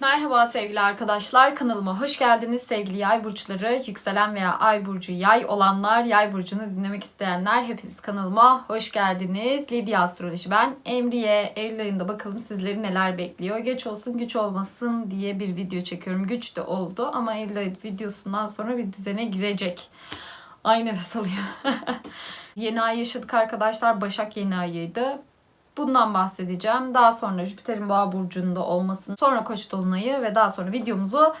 Merhaba sevgili arkadaşlar. Kanalıma hoş geldiniz sevgili yay burçları. Yükselen veya ay burcu yay olanlar, yay burcunu dinlemek isteyenler hepiniz kanalıma hoş geldiniz. Lidya Astroloji ben. Emriye Eylül ayında bakalım sizleri neler bekliyor. Geç olsun güç olmasın diye bir video çekiyorum. Güç de oldu ama Eylül ayı videosundan sonra bir düzene girecek. Ay nefes alıyor. yeni ay yaşadık arkadaşlar. Başak yeni ayıydı. Bundan bahsedeceğim. Daha sonra Jüpiter'in boğa burcunda olmasını, sonra Koç dolunayı ve daha sonra videomuzu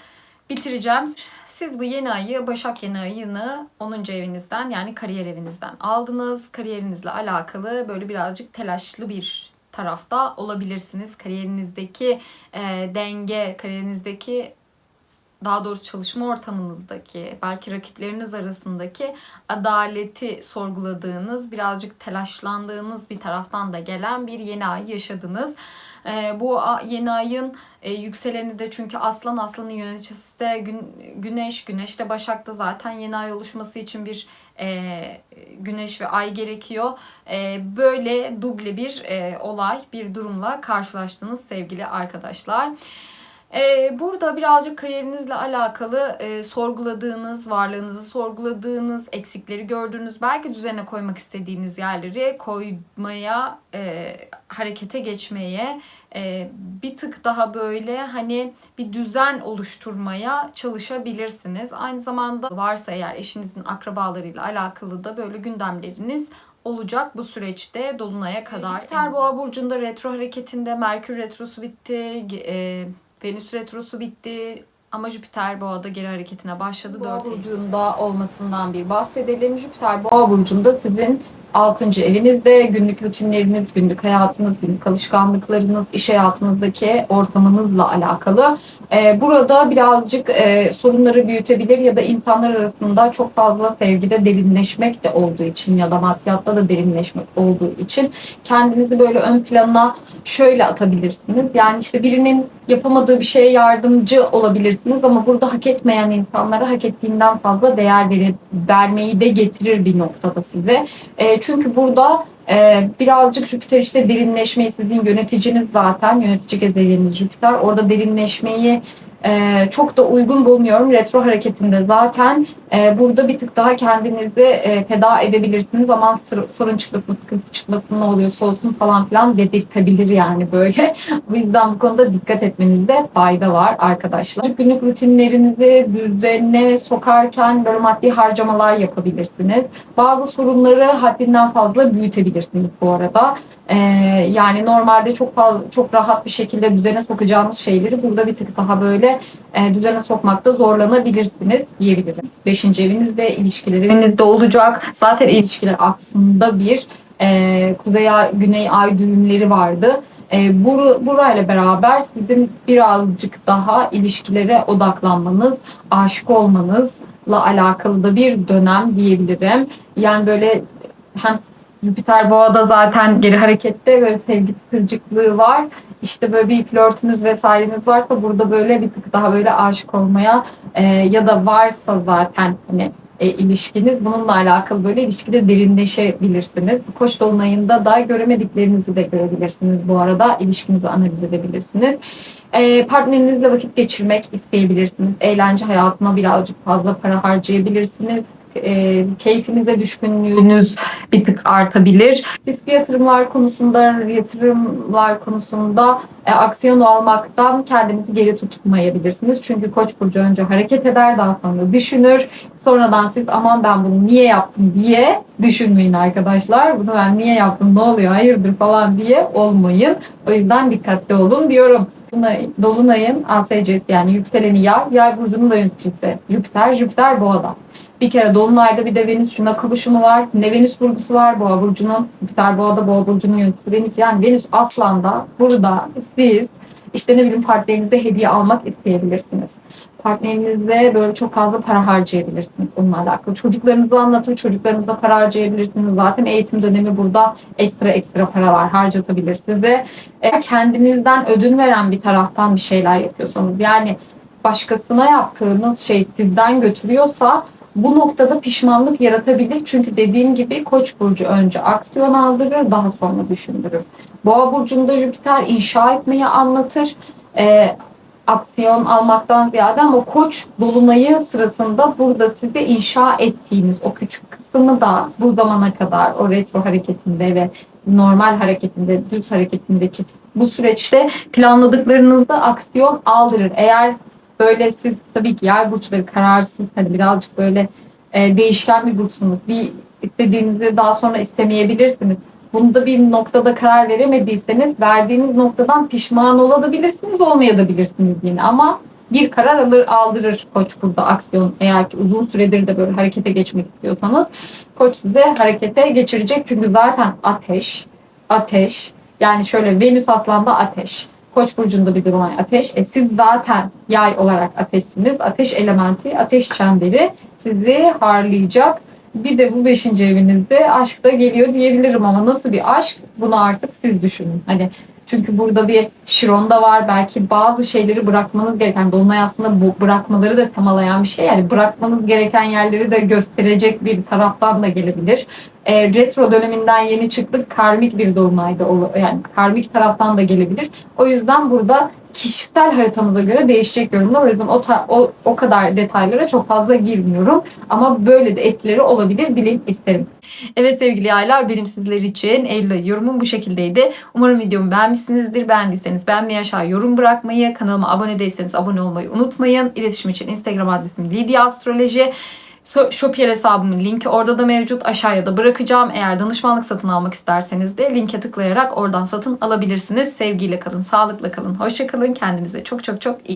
bitireceğim. Siz bu yeni ayı, Başak yeni ayını 10. evinizden yani kariyer evinizden aldınız. Kariyerinizle alakalı böyle birazcık telaşlı bir tarafta olabilirsiniz. Kariyerinizdeki e, denge, kariyerinizdeki daha doğrusu çalışma ortamınızdaki, belki rakipleriniz arasındaki adaleti sorguladığınız, birazcık telaşlandığınız bir taraftan da gelen bir yeni ay yaşadınız. Ee, bu yeni ayın e, yükseleni de çünkü Aslan Aslan'ın yöneticisi de gün, Güneş. Güneş de Başak'ta zaten yeni ay oluşması için bir e, Güneş ve Ay gerekiyor. E, böyle duble bir e, olay, bir durumla karşılaştınız sevgili arkadaşlar. Ee, burada birazcık kariyerinizle alakalı e, sorguladığınız, varlığınızı sorguladığınız, eksikleri gördüğünüz, belki düzene koymak istediğiniz yerleri koymaya, e, harekete geçmeye, e, bir tık daha böyle hani bir düzen oluşturmaya çalışabilirsiniz. Aynı zamanda varsa eğer eşinizin akrabalarıyla alakalı da böyle gündemleriniz olacak bu süreçte dolunaya kadar. Jüpiter Boğa burcunda retro hareketinde Merkür retrosu bitti. E, Venüs retrosu bitti. Ama Jüpiter Boğa'da geri hareketine başladı. Boğa burcunda olmasından bir bahsedelim. Jüpiter Boğa burcunda sizin 6. evinizde günlük rutinleriniz, günlük hayatınız, günlük alışkanlıklarınız, iş hayatınızdaki ortamınızla alakalı. Ee, burada birazcık e, sorunları büyütebilir ya da insanlar arasında çok fazla sevgide derinleşmek de olduğu için ya da maddiyatta da derinleşmek olduğu için kendinizi böyle ön plana şöyle atabilirsiniz. Yani işte birinin yapamadığı bir şeye yardımcı olabilirsiniz ama burada hak etmeyen insanlara hak ettiğinden fazla değer verip vermeyi de getirir bir noktada size. E, çünkü burada e, birazcık Jüpiter işte derinleşmeyi sizin yöneticiniz zaten yönetici gezegeniniz Jüpiter. Orada derinleşmeyi e, çok da uygun bulmuyorum. Retro hareketinde zaten e, burada bir tık daha kendinizi e, feda edebilirsiniz. Aman sorun çıkmasın, sıkıntı çıkmasın ne oluyorsa olsun falan filan dedirtebilir yani böyle. O yüzden bu konuda dikkat etmenizde fayda var arkadaşlar. Günlük rutinlerinizi düzene sokarken böyle maddi harcamalar yapabilirsiniz. Bazı sorunları haddinden fazla büyütebilirsiniz bu arada. Ee, yani normalde çok fazla, çok rahat bir şekilde düzene sokacağınız şeyleri burada bir tık daha böyle e, düzene sokmakta zorlanabilirsiniz diyebilirim. Beşinci evinizde ilişkileri evinizde olacak. Zaten ilişkiler aslında bir e, kuzey ay, güney ay düğümleri vardı. E, bur, burayla beraber sizin birazcık daha ilişkilere odaklanmanız, aşık olmanızla alakalı da bir dönem diyebilirim. Yani böyle hem Jüpiter Boğa'da zaten geri harekette böyle sevgi tırcıklığı var. İşte böyle bir flörtünüz vesaireniz varsa burada böyle bir tık daha böyle aşık olmaya e, ya da varsa zaten hani e, ilişkiniz bununla alakalı böyle ilişkide derinleşebilirsiniz. Koç dolunayında da göremediklerinizi de görebilirsiniz. Bu arada ilişkinizi analiz edebilirsiniz. E, partnerinizle vakit geçirmek isteyebilirsiniz. Eğlence hayatına birazcık fazla para harcayabilirsiniz. E, keyfinize düşkünlüğünüz bir tık artabilir. Riskli yatırımlar konusunda, yatırımlar konusunda e, aksiyon almaktan kendinizi geri tutmayabilirsiniz. Çünkü Koç burcu önce hareket eder, daha sonra düşünür. Sonradan siz aman ben bunu niye yaptım diye düşünmeyin arkadaşlar. Bunu ben niye yaptım, ne oluyor, hayırdır falan diye olmayın. O yüzden dikkatli olun diyorum. Dolunay, Dolunay'ın ASC'si yani yükseleni yay, yay burcunun da yöneticisi Jüpiter, Jüpiter boğada. Bir kere Dolunay'da bir de Venüs şuna kavuşumu var. Ne Venüs vurgusu var Boğa burcunun. Jüpiter Boğa'da Boğa burcunun yöneticisi Venüs. Yani Venüs Aslan'da burada siz işte ne bileyim partnerinize hediye almak isteyebilirsiniz. Partnerinizle böyle çok fazla para harcayabilirsiniz bununla alakalı. Çocuklarınızı anlatır, çocuklarınıza para harcayabilirsiniz. Zaten eğitim dönemi burada ekstra ekstra para var harcatabilirsiniz ve eğer kendinizden ödün veren bir taraftan bir şeyler yapıyorsanız yani başkasına yaptığınız şey sizden götürüyorsa bu noktada pişmanlık yaratabilir. Çünkü dediğim gibi Koç burcu önce aksiyon aldırır, daha sonra düşündürür. Boğa burcunda Jüpiter inşa etmeyi anlatır. Ee, aksiyon almaktan ziyade ama koç dolunayı sırasında burada size inşa ettiğiniz o küçük kısmı da bu zamana kadar o retro hareketinde ve normal hareketinde, düz hareketindeki bu süreçte planladıklarınızda aksiyon aldırır. Eğer böyle siz tabii ki yay burçları kararsız, hani birazcık böyle e, değişken bir burçsunuz. Bir istediğinizi daha sonra istemeyebilirsiniz. Bunda bir noktada karar veremediyseniz verdiğiniz noktadan pişman olabilirsiniz, olmayabilirsiniz yine ama bir karar alır, aldırır koç burada aksiyon. Eğer ki uzun süredir de böyle harekete geçmek istiyorsanız koç size harekete geçirecek. Çünkü zaten ateş, ateş yani şöyle Venüs aslanda ateş. Koç burcunda bir durum ateş. E siz zaten yay olarak ateşsiniz. Ateş elementi, ateş çemberi sizi harlayacak. Bir de bu beşinci evinizde aşk da geliyor diyebilirim ama nasıl bir aşk bunu artık siz düşünün. Hani çünkü burada bir Şiron da var. Belki bazı şeyleri bırakmanız gereken, Dolunay aslında bu bırakmaları da temalayan bir şey. Yani bırakmanız gereken yerleri de gösterecek bir taraftan da gelebilir. E, retro döneminden yeni çıktık. Karmik bir dolunayda ol- yani karmik taraftan da gelebilir. O yüzden burada kişisel haritanıza göre değişecek yorumlar. O yüzden o, ta- o, o kadar detaylara çok fazla girmiyorum. Ama böyle de etkileri olabilir bilin isterim. Evet sevgili yaylar benim sizler için Eylül yorumum bu şekildeydi. Umarım videomu beğenmişsinizdir. Beğendiyseniz beğenmeyi aşağı yorum bırakmayı, kanalıma abone değilseniz abone olmayı unutmayın. İletişim için Instagram adresim Lidya Astroloji. Shopier hesabımın linki orada da mevcut. Aşağıya da bırakacağım. Eğer danışmanlık satın almak isterseniz de linke tıklayarak oradan satın alabilirsiniz. Sevgiyle kalın, sağlıkla kalın, hoşça kalın. Kendinize çok çok çok iyi